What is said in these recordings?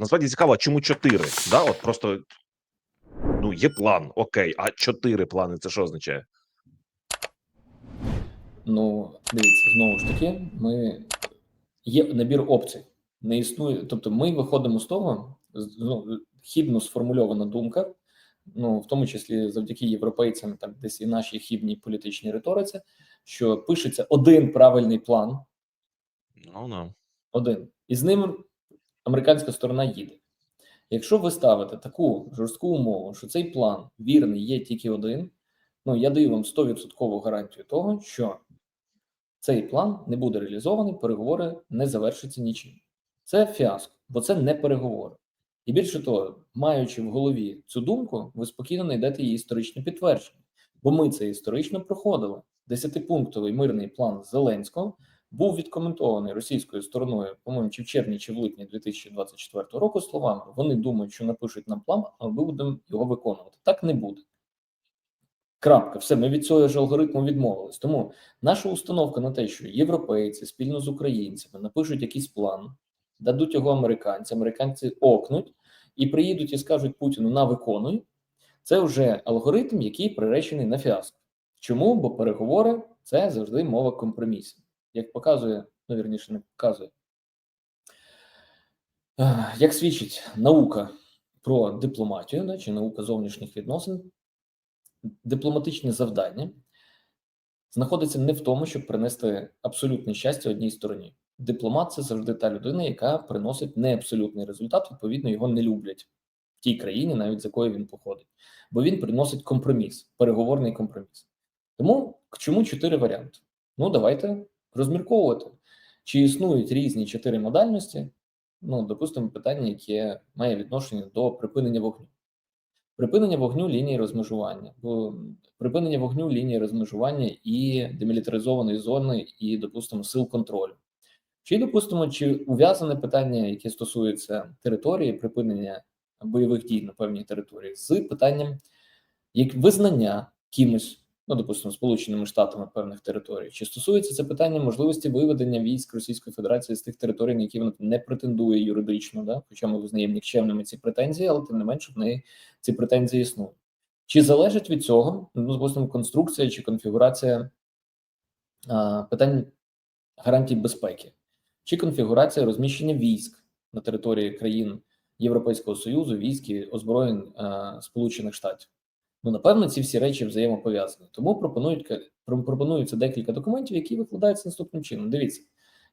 Насправді цікаво, чому чотири? Да? От просто ну, є план, окей, а чотири плани це що означає? Ну, дивіться, знову ж таки, ми є набір опцій. Не існує. Тобто, ми виходимо з того, ну, хібно сформульована думка, ну в тому числі завдяки європейцям, там десь і нашій хібній політичній риториці, що пишеться один правильний план, Ну, ну. один, і з ним американська сторона їде. Якщо ви ставите таку жорстку умову, що цей план вірний є тільки один, ну я даю вам 100% гарантію того, що цей план не буде реалізований, переговори не завершаться нічим. Це фіаско, бо це не переговори. І більше того, маючи в голові цю думку, ви спокійно знайдете її історичне підтвердження, бо ми це історично проходили. Десятипунктовий мирний план Зеленського був відкоментований російською стороною, по-моєму, чи в червні, чи в липні 2024 року словами: вони думають, що напишуть нам план, а ми будемо його виконувати. Так не буде. Крапка, все, ми від цього ж алгоритму відмовились. Тому наша установка на те, що європейці спільно з українцями напишуть якийсь план, дадуть його американцям, американці окнуть і приїдуть і скажуть Путіну на виконуй. Це вже алгоритм, який приречений на фіаско. Чому? Бо переговори це завжди мова компромісів. Як показує, ну вірніше, не показує, як свідчить наука про дипломатію, да, чи наука зовнішніх відносин, дипломатичне завдання знаходиться не в тому, щоб принести абсолютне щастя одній стороні. Дипломат це завжди та людина, яка приносить не абсолютний результат, відповідно, його не люблять в тій країні, навіть з якої він походить, бо він приносить компроміс, переговорний компроміс. Тому к чому чотири варіанти? Ну, давайте розмірковувати, чи існують різні чотири модальності. Ну, допустимо, питання, яке має відношення до припинення вогню. Припинення вогню лінії розмежування, припинення вогню лінії розмежування і демілітаризованої зони, і, допустимо, сил контролю. Чи, допустимо, чи ув'язане питання, яке стосується території, припинення бойових дій на певній території, з питанням як визнання кимось, ну, допустимо, Сполученими Штатами певних територій, чи стосується це питання можливості виведення військ Російської Федерації з тих територій, на які вона не претендує юридично, да? хоча ми визнаємо нікчемними ці претензії, але тим не менше в неї ці претензії існують. Чи залежить від цього, ну, допустимо, конструкція чи конфігурація а, питань гарантій безпеки, чи конфігурація розміщення військ на території країн Європейського Союзу, військ і озброєнь а, Сполучених Штатів? Ну, напевно, ці всі речі взаємопов'язані. Тому пропонують пропонуються декілька документів, які викладаються наступним чином. Дивіться,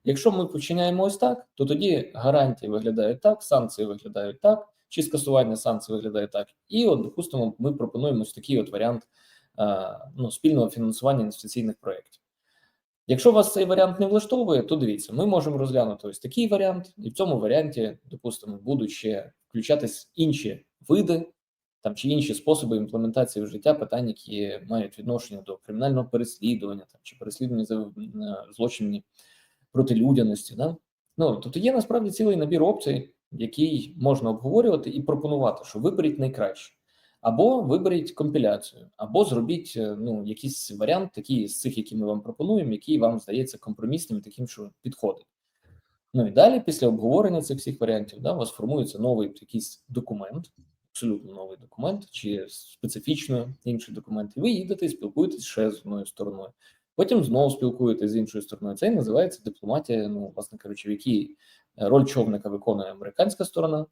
якщо ми починаємо ось так, то тоді гарантії виглядають так, санкції виглядають так, чи скасування санкцій виглядає так. І от, допустимо, ми пропонуємо ось такий от варіант а, ну, спільного фінансування інвестиційних проєктів. Якщо вас цей варіант не влаштовує, то дивіться, ми можемо розглянути ось такий варіант, і в цьому варіанті, допустимо, будуть ще включатись інші види там чи інші способи імплементації в життя питань, які мають відношення до кримінального переслідування там чи переслідування за злочинні проти людяності. Да? Ну тобто є насправді цілий набір опцій, який можна обговорювати і пропонувати, що виберіть найкраще. Або виберіть компіляцію, або зробіть е, ну якийсь варіант, такий з цих, які ми вам пропонуємо, який вам здається компромісним, таким, що підходить. Ну і далі, після обговорення цих всіх варіантів, да, у вас формується новий якийсь документ, абсолютно новий документ, чи специфічно інший документ, і ви їдете і спілкуєтесь ще з одною стороною. Потім знову спілкуєтесь з іншою стороною. Це і називається дипломатія. Ну, власне кажучи, в якій е, роль човника виконує американська сторона.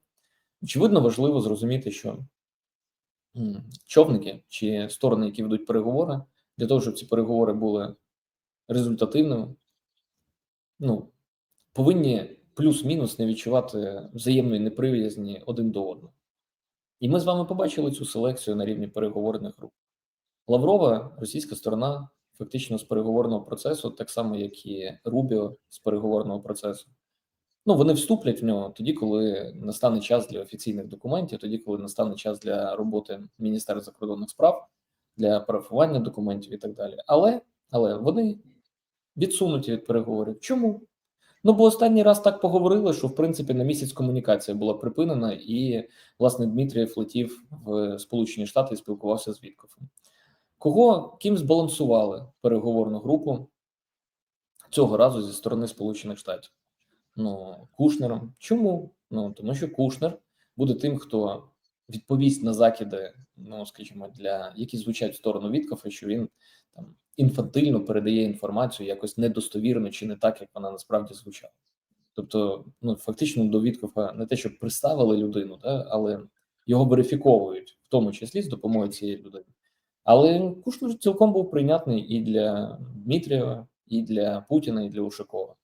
Очевидно, важливо зрозуміти, що човники чи сторони, які ведуть переговори, для того, щоб ці переговори були результативними, ну, повинні плюс-мінус не відчувати взаємної неприязні один до одного. І ми з вами побачили цю селекцію на рівні переговорних груп. Лаврова, російська сторона, фактично з переговорного процесу, так само, як і Рубіо з переговорного процесу. Ну, вони вступлять в нього тоді, коли настане час для офіційних документів, тоді, коли настане час для роботи Міністерства закордонних справ, для парафування документів і так далі. Але, але вони відсунуті від переговорів. Чому? Ну, бо останній раз так поговорили, що в принципі на місяць комунікація була припинена, і власне Дмитрієв летів в Сполучені Штати і спілкувався з Віткофом. Кого ким збалансували переговорну групу цього разу зі сторони Сполучених Штатів? Ну, Кушнером. Чому? Ну тому що Кушнер буде тим, хто відповість на закиди, ну скажімо, для які звучать в сторону Віткофа, що він там інфантильно передає інформацію якось недостовірно чи не так, як вона насправді звучала. Тобто, ну фактично до Віткофа не те, що приставили людину, да, але його верифіковують, в тому числі з допомогою цієї людини. Але Кушнер цілком був прийнятний і для Дмитрієва, і для Путіна, і для Ушакова.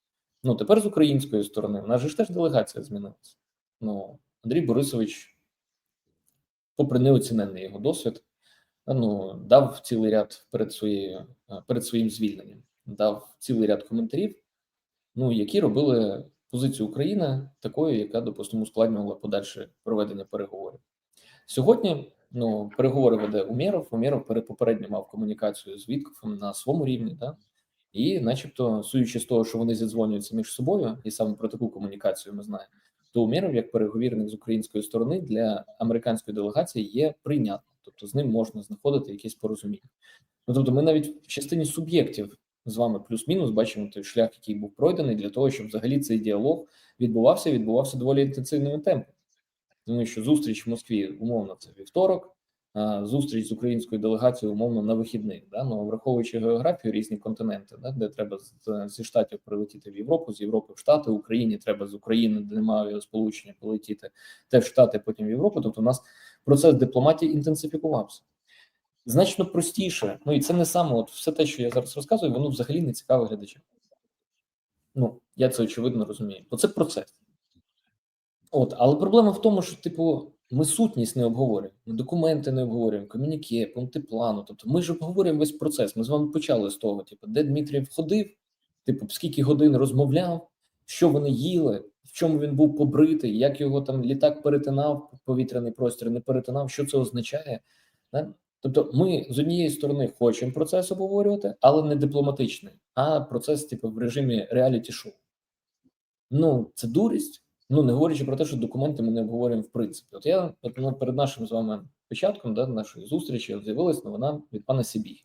Ну тепер з української сторони, в нас же ж теж делегація змінилася. Ну, Андрій Борисович, попри неоціненний його досвід, ну дав цілий ряд перед своєю е, перед своїм звільненням, дав цілий ряд коментарів, ну які робили позицію України такою, яка допустимо ускладнювала подальше проведення переговорів. Сьогодні ну переговори веде Умєров. Умєров пере- попередньо мав комунікацію з Віткофом на своєму рівні, да? і, начебто, судячи з того, що вони зідзвонюються між собою, і саме про таку комунікацію ми знаємо, то Умєров, як переговірник з української сторони для американської делегації є прийнятним, тобто з ним можна знаходити якісь порозуміння. Ну тобто, ми навіть в частині суб'єктів з вами плюс-мінус бачимо той шлях, який був пройдений для того, щоб взагалі цей діалог відбувався, відбувався доволі інтенсивними темпами. Тому що зустріч в Москві умовно це вівторок, а зустріч з українською делегацією умовно на вихідних. Да? Ну враховуючи географію різні континенти, да? де треба зі штатів прилетіти в Європу, з Європи в Штати, Україні треба з України, де немає сполучення, полетіти теж в Штати, потім в Європу. Тобто, у нас процес дипломатії інтенсифікувався. Значно простіше, ну і це не саме, от все те, що я зараз розказую, воно взагалі не цікаве глядачам. Ну, я це очевидно розумію, бо це процес. От, але проблема в тому, що, типу, ми сутність не обговорюємо, документи не обговорюємо, комюніке, пункти плану. Тобто, ми ж обговорюємо весь процес. Ми з вами почали з того, типу, де Дмитрієв ходив, типу, скільки годин розмовляв, що вони їли, в чому він був побритий, як його там літак перетинав, повітряний простір не перетинав, що це означає. Тобто, ми з однієї сторони хочемо процес обговорювати, але не дипломатичний, а процес, типу, в режимі реаліті-шоу. Ну, це дурість. Ну, не говорячи про те, що документи ми не обговорюємо в принципі. От я от, ну, перед нашим з вами початком да, нашої зустрічі з'явилась новина від пана Сібіги.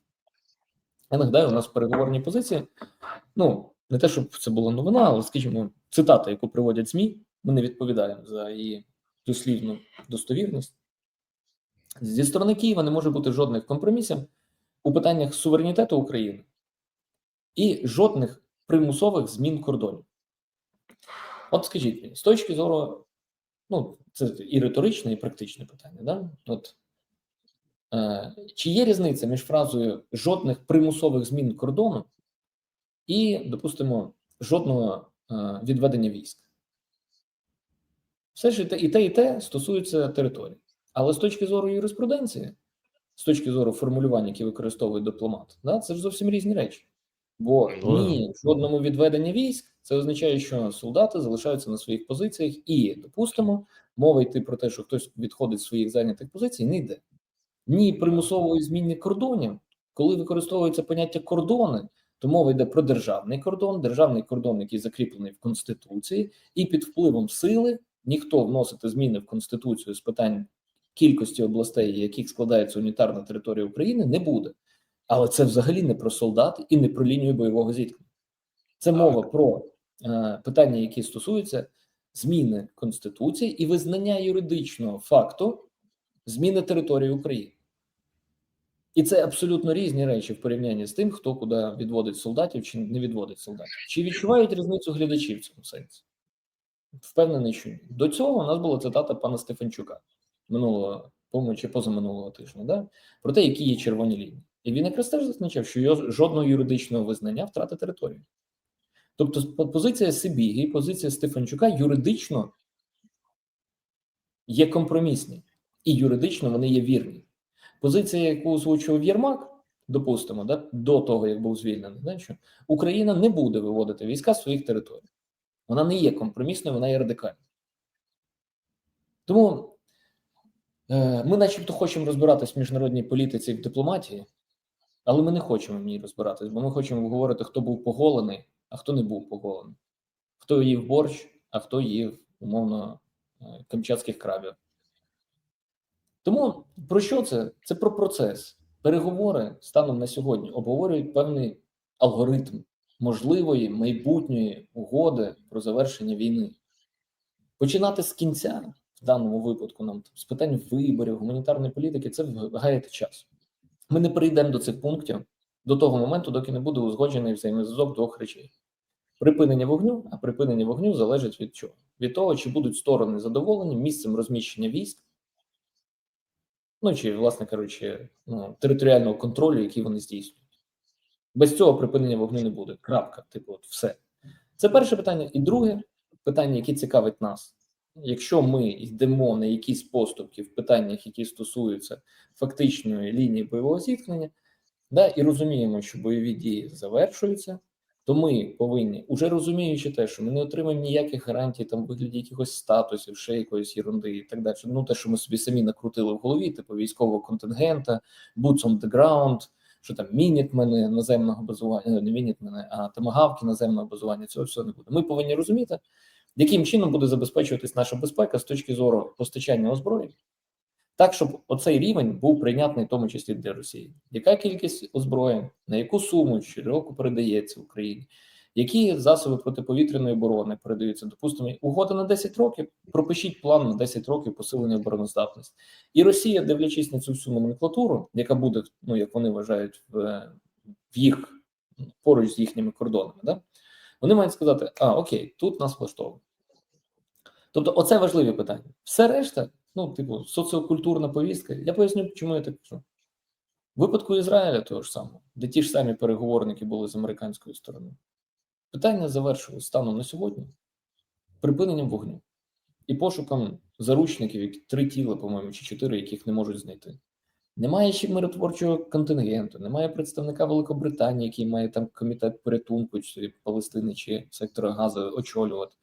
Я нагадаю, у нас в переговорній позиції, ну, не те, щоб це була новина, але, скажімо, цитата, яку приводять ЗМІ, ми не відповідаємо за її дослівну достовірність. Зі сторони Києва не може бути жодних компромісів у питаннях суверенітету України і жодних примусових змін кордонів. От скажіть мені, з точки зору, ну, це і риторичне, і практичне питання, да? От, е, чи є різниця між фразою жодних примусових змін кордону і, допустимо, жодного відведення військ? Все ж і те, і те, і те стосується території. Але з точки зору юриспруденції, з точки зору формулювання, які використовує дипломат, да, це ж зовсім різні речі. Бо Ну, ні, жодному відведення військ це означає, що солдати залишаються на своїх позиціях, і допустимо, мова йти про те, що хтось відходить з своїх зайнятих позицій, не йде. Ні примусової зміни кордонів, коли використовується поняття кордони, то мова йде про державний кордон, державний кордон, який закріплений в конституції, і під впливом сили ніхто вносити зміни в конституцію з питань кількості областей, яких складається унітарна територія України, не буде. Але це взагалі не про солдат і не про лінію бойового зіткнення. Це Так. мова про е, питання, які стосуються зміни конституції і визнання юридичного факту зміни території України. І це абсолютно різні речі в порівнянні з тим, хто куди відводить солдатів чи не відводить солдатів. Чи відчувають різницю глядачі в цьому сенсі? Впевнений, що ні. До цього у нас була цитата пана Стефанчука минулого, по-моєму, чи позаминулого тижня, да? про те, які є червоні лінії. І він якраз теж зазначав, що жодного юридичного визнання втрати території. Тобто, позиція Сибіги і позиція Стефанчука юридично є компромісні, і юридично вони є вірні. Позиція, яку озвучував Єрмак, допустимо, да, до того, як був звільнений, да, що Україна не буде виводити війська з своїх територій. Вона не є компромісною, вона є радикальною. Тому е, ми, начебто, хочемо розбиратись в міжнародній політиці і в дипломатії, але ми не хочемо в ній розбиратись, бо ми хочемо говорити, хто був поголений, а хто не був поголений, хто їв борщ, а хто їв, умовно, е, камчатських крабів. Тому про що це? Це про процес. Переговори станом на сьогодні обговорюють певний алгоритм можливої майбутньої угоди про завершення війни. Починати з кінця в даному випадку нам з питань виборів, гуманітарної політики це гаяти час. Ми не прийдемо до цих пунктів до того моменту, доки не буде узгоджений взаємозв'язок двох речей: припинення вогню, а припинення вогню залежить від чого? Від того, чи будуть сторони задоволені місцем розміщення військ, ну чи, власне кажучи, ну, територіального контролю, який вони здійснюють. Без цього припинення вогню не буде. Крапка. Типу, от все. Це перше питання. І друге питання, яке цікавить нас. Якщо ми йдемо на якісь поступки в питаннях, які стосуються фактичної лінії бойового зіткнення, да, і розуміємо, що бойові дії завершуються, то ми повинні, уже розуміючи те, що ми не отримаємо ніяких гарантій там вигляді якихось статусів, ще якоїсь ерунди і так далі. Ну те, що ми собі самі накрутили в голові, типу військового контингента, boots on the ground, що там мінітмени наземного базування, не мінітмени, а томагавки наземного базування. Цього всього не буде. Ми повинні розуміти, яким чином буде забезпечуватись наша безпека з точки зору постачання озброєнь, так щоб оцей рівень був прийнятний, в тому числі для Росії. Яка кількість озброєнь, на яку суму щороку передається Україні? Які засоби протиповітряної оборони передаються? Допустимо, угода на 10 років. Пропишіть план на 10 років посилення обороноздатності. І Росія, дивлячись на цю всю номенклатуру, яка буде, ну як вони вважають, в, в їх поруч з їхніми кордонами, да? вони мають сказати: а окей, тут нас влаштовує. Тобто, оце важливі питання. Все решта, ну, типу, соціокультурна повістка. Я поясню, чому я так кажу. В випадку Ізраїля того ж самого, де ті ж самі переговорники були з американської сторони. Питання завершилось станом на сьогодні припиненням вогню і пошуком заручників, які три тіла, по-моєму, чи чотири, яких не можуть знайти. Немає ще миротворчого контингенту, немає представника Великобританії, який має там комітет порятунку чи Палестини чи сектора Газу очолювати.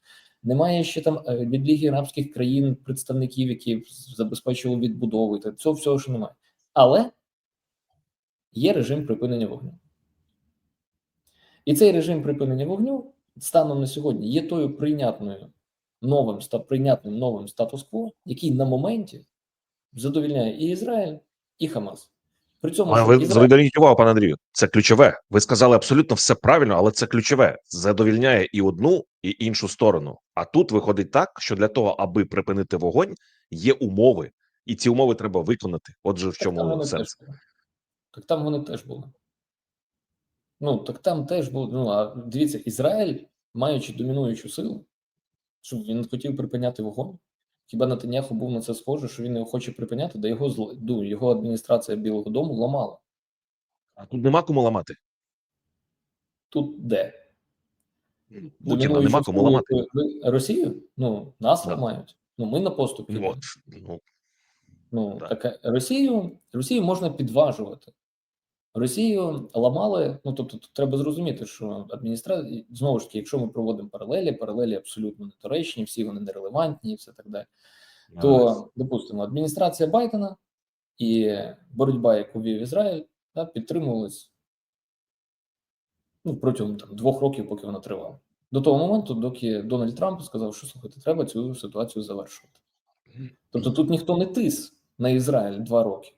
Немає ще там е, від Ліги Арабських країн представників, які забезпечували відбудову. Та цього всього ще немає. Але є режим припинення вогню. І цей режим припинення вогню станом на сьогодні є тою прийнятною новим прийнятним новим статус-кво, який на моменті задовільняє і Ізраїль, і Хамас. При цьому А що ви зверніть увагу, пане Андрію. Це ключове. Ви сказали абсолютно все правильно, але це ключове. Задовільняє і одну, і іншу сторону. А тут виходить так, що для того, аби припинити вогонь, є умови, і ці умови треба виконати. Отже, в чому сенс? Так там вони теж були. Ну, так там теж було. Ну, а дивіться, Ізраїль, маючи домінуючу силу, щоб він хотів припиняти вогонь. Хіба Натаняху був на це схоже, що він його хоче припиняти, де його зл- ну, його адміністрація Білого Дому ламала. А тут нема кому ламати. Тут де? Путіна Домінуючу нема кому ламати. Росію? Ну, нас Да. ламають. Ну, ми на поступки. Ну, ну, Ну, Так. так. Росію, Росію можна підважувати. Росію ламали. Ну тобто, тут треба зрозуміти, що адміністрація знову ж таки, якщо ми проводимо паралелі, паралелі абсолютно недоречні, всі вони нерелевантні і все так далі. То, допустимо, адміністрація Байдена і боротьба, яку вів Ізраїль, да, підтримувались ну, протягом там, двох років, поки вона тривала. До того моменту, доки Дональд Трамп сказав, що слухайте, треба цю ситуацію завершувати. Тобто тут ніхто не тис на Ізраїль два роки.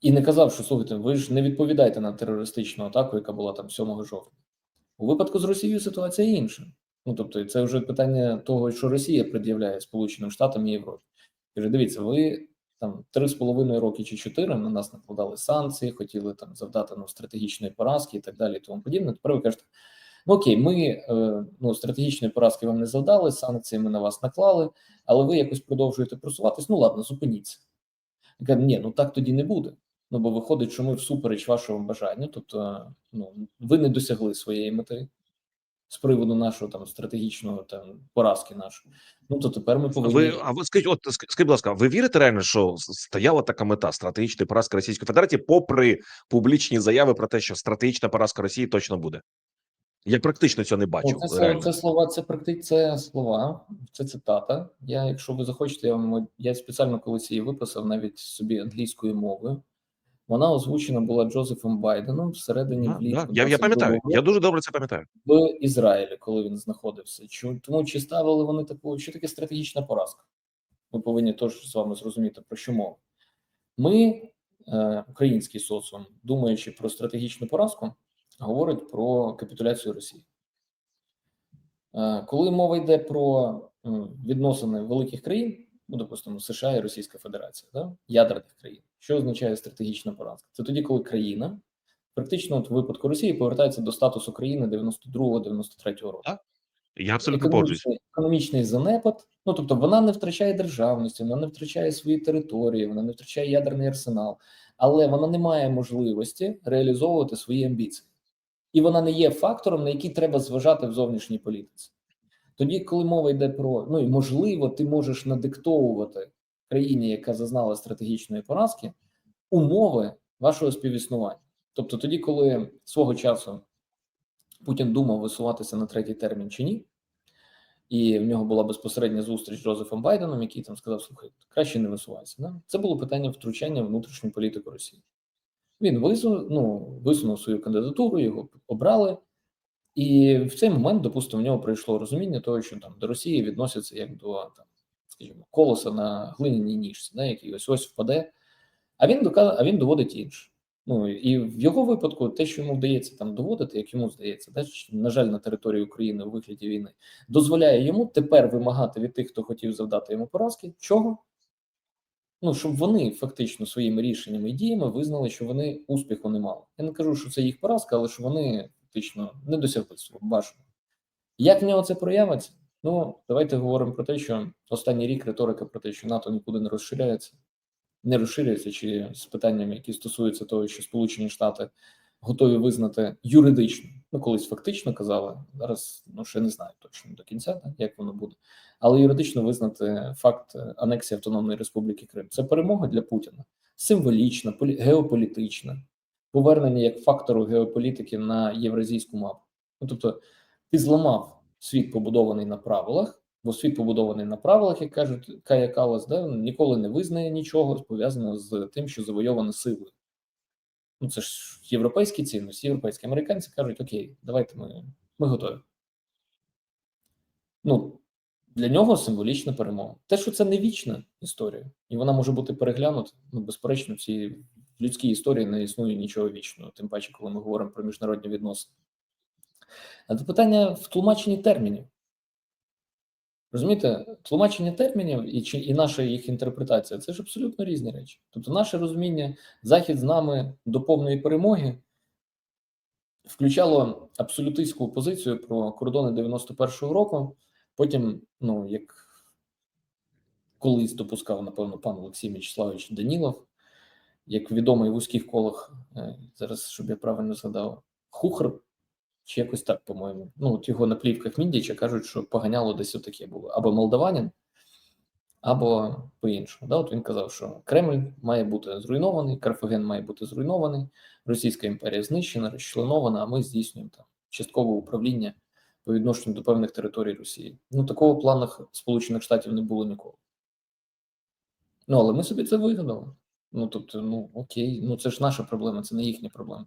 І не казав, що слухайте, ви ж не відповідаєте на терористичну атаку, яка була там 7 жовтня. У випадку з Росією ситуація інша. Ну тобто, це вже питання того, що Росія пред'являє Сполученим Штатам і Європі. Каже, дивіться, ви там три з половиною роки чи чотири на нас накладали санкції, хотіли там завдати нам стратегічної поразки і так далі, і тому подібне. Тепер ви кажете, ну окей, ми е, ну стратегічної поразки вам не завдали, санкції ми на вас наклали, але ви якось продовжуєте просуватись. Ну ладно, зупиніться. Я кажу, ні, ну так тоді не буде. Ну бо виходить, що ми всупереч вашому бажанню, тобто ну ви не досягли своєї мети з приводу нашого там стратегічного там поразки нашої. Ну то тепер ми повинні Ви, а ви скажіть, от скажіть, будь ласка, ви вірите реально, що стояла така мета стратегічної поразки Російської Федерації, попри публічні заяви про те, що стратегічна поразка Росії точно буде? Я практично цього не бачив. Ну, це, це слова, це практи, це слова, це цитата. Я, якщо ви захочете, я вам я спеціально колись її виписав навіть собі англійською мовою. Вона озвучена була Джозефом Байденом всередині Да, влітку. да, я, я пам'ятаю, я дуже добре це пам'ятаю. в Ізраїлі, коли він знаходився. Чому тому чи ставили вони таку, що таке стратегічна поразка? Ми повинні теж з вами зрозуміти про що мова. Ми, е, український соціум, думаючи про стратегічну поразку, говорить про капітуляцію Росії. Е, Коли мова йде про відносини великих країн, ну, допустимо, США і Російська Федерація, да? ядерних країн, що означає стратегічна поразка? Це тоді, коли країна, практично от в випадку Росії, повертається до статусу країни 92-93 року. Я абсолютно погоджуюсь. Економічний занепад. Ну тобто вона не втрачає державності, вона не втрачає свої території, вона не втрачає ядерний арсенал, але вона не має можливості реалізовувати свої амбіції, і вона не є фактором, на який треба зважати в зовнішній політиці. Тоді, коли мова йде про ну і можливо, ти можеш надиктовувати країні, яка зазнала стратегічної поразки, умови вашого співіснування. Тобто, тоді, коли свого часу Путін думав висуватися на третій термін чи ні, і в нього була безпосередня зустріч з Джозефом Байденом, який там сказав: слухай, краще не висувайся. Да? Це було питання втручання в внутрішню політику Росії. Він висунув, ну, висунув свою кандидатуру, його обрали. І в цей момент, допустимо, в нього прийшло розуміння того, що там до Росії відносяться як до там, скажімо, колоса на глиняній ніжці, да, який ось ось впаде. А він дока... а він доводить інше. Ну і в його випадку, те, що йому вдається там доводити, як йому здається, да, на жаль, на території України у вигляді війни, дозволяє йому тепер вимагати від тих, хто хотів завдати йому поразки, чого? Ну, щоб вони фактично своїми рішеннями і діями визнали, що вони успіху не мали. Я не кажу, що це їх поразка, але що вони фактично не досягли свого бажаного. Як в нього це проявиться? Ну, давайте говоримо про те, що останній рік риторика про те, що НАТО нікуди не розширяється, не розширюється, чи з питаннями, які стосуються того, що Сполучені Штати готові визнати юридично. Ну, колись фактично казали, зараз ну ще не знаю точно до кінця, як воно буде, але юридично визнати факт анексії Автономної Республіки Крим. Це перемога для Путіна, символічна, полі... геополітична, повернення як фактору геополітики на євразійську мапу. Ну тобто, ти зламав світ, побудований на правилах, бо світ побудований на правилах, як кажуть Кая Калас, да, ніколи не визнає нічого пов'язаного з тим, що завойоване силою. Ну, це ж європейські цінності, європейські американці кажуть: Окей, давайте ми, ми готові. Ну, для нього символічна перемога. Те, що це не вічна історія, і вона може бути переглянута. Ну, безперечно, в цій людській історії не існує нічого вічного, тим паче, коли ми говоримо про міжнародні відносини. А це питання в тлумаченні термінів. Розумієте, тлумачення термінів і чи і наша їх інтерпретація це ж абсолютно різні речі. Тобто, наше розуміння захід з нами до повної перемоги включало абсолютистську позицію про кордони 91-го року. Потім, ну як колись допускав, напевно, пан Олексій Мячеславович Данілов, як відомий в вузьких колах, е, зараз щоб я правильно згадав, Хухр. Чи якось так, по-моєму. Ну, от його на плівках Міндіча кажуть, що поганяло десь отаке було. Або молдаванин, або по-іншому. Да? От він казав, що Кремль має бути зруйнований, Карфаген має бути зруйнований, Російська імперія знищена, розчленована, а ми здійснюємо там часткове управління по відношенню до певних територій Росії. Ну, такого в планах Сполучених Штатів не було ніколи. Ну, але ми собі це вигадали. Ну, тобто, ну окей, ну це ж наша проблема, це не їхня проблема.